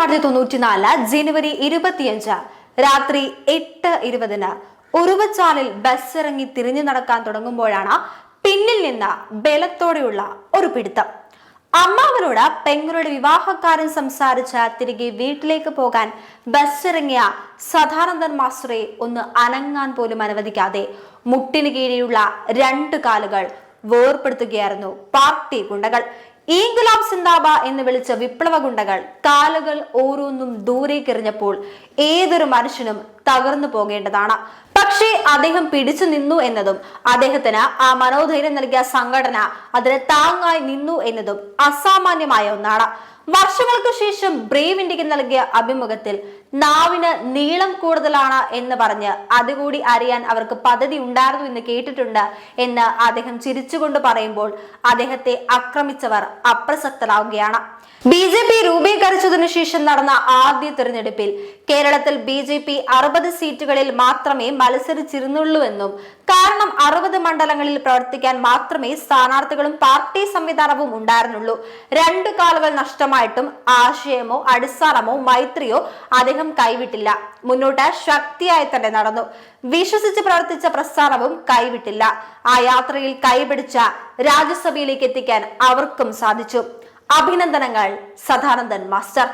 തൊള്ളായിരത്തി തൊണ്ണൂറ്റിനാല് ജനുവരി ഇരുപത്തിയഞ്ച് രാത്രി എട്ട് ഇരുപതിന് ഉറുവച്ചാലിൽ ബസ് ഇറങ്ങി തിരിഞ്ഞു നടക്കാൻ തുടങ്ങുമ്പോഴാണ് പിന്നിൽ നിന്ന് ബലത്തോടെയുള്ള ഒരു പിടുത്തം. അമ്മാവനോട് പെങ്ങളുടെ വിവാഹക്കാരൻ സംസാരിച്ച് തിരികെ വീട്ടിലേക്ക് പോകാൻ ബസ് ഇറങ്ങിയ സദാനന്ദൻ മാസ്റ്ററെ ഒന്ന് അനങ്ങാൻ പോലും അനുവദിക്കാതെ മുട്ടിന് കീഴെയുള്ള രണ്ട് കാലുകൾ വേർപ്പെടുത്തുകയായിരുന്നു. പാർട്ടി ഗുണ്ടകൾ. ഈങ്കുലാബ് സിന്ദാബ എന്ന് വിളിച്ച വിപ്ലവ ഗുണ്ടകൾ കാലുകൾ ഓരോന്നും ദൂരേക്കെറിഞ്ഞപ്പോൾ ഏതൊരു മനുഷ്യനും തകർന്നു പോകേണ്ടതാണ്. പക്ഷേ അദ്ദേഹം പിടിച്ചു നിന്നു എന്നതും അദ്ദേഹത്തിന് ആ മനോധൈര്യം നൽകിയ സംഘടന അതിന് താങ്ങായി നിന്നു എന്നതും അസാമാന്യമായ ഒന്നാണ്. വർഷങ്ങൾക്ക് ശേഷം ബ്രേവ് ഇന്ത്യയ്ക്ക് നൽകിയ അഭിമുഖത്തിൽ നാവിന് നീളം കൂടുതലാണ് എന്ന് പറഞ്ഞ് അതുകൂടി അറിയാൻ അവർക്ക് പദ്ധതി ഉണ്ടായിരുന്നു എന്ന് കേട്ടിട്ടുണ്ട് എന്ന് അദ്ദേഹം ചിരിച്ചുകൊണ്ട് പറയുമ്പോൾ അദ്ദേഹത്തെ ആക്രമിച്ചവർ അപ്രസക്തരാകുകയാണ് ബി ജെ പി രൂപീകരിച്ചതിനു ശേഷം നടന്ന ആദ്യ തിരഞ്ഞെടുപ്പിൽ കേരളത്തിൽ ബി ജെ പി അറുപത് സീറ്റുകളിൽ മാത്രമേ മത്സരിച്ചിരുന്നുള്ളൂവെന്നും കാരണം അറുപത് മണ്ഡലങ്ങളിൽ പ്രവർത്തിക്കാൻ മാത്രമേ സ്ഥാനാർത്ഥികളും പാർട്ടി സംവിധാനവും ഉണ്ടായിരുന്നുള്ളൂ. രണ്ടു കാലുകൾ നഷ്ടമായിട്ടും ആശയമോ അടിസ്ഥാനമോ മൈത്രിയോ അദ്ദേഹം കൈവിട്ടില്ല. മുന്നോട്ട് ശക്തിയായി തന്നെ നടന്നു. വിശ്വസിച്ച് പ്രവർത്തിച്ച പ്രസ്ഥാനവും കൈവിട്ടില്ല. ആ യാത്രയിൽ കൈപിടിച്ച രാജ്യസഭയിലേക്ക് എത്തിക്കാൻ അവർക്കും സാധിച്ചു. അഭിനന്ദനങ്ങൾ സദാനന്ദൻ മാസ്റ്റർ.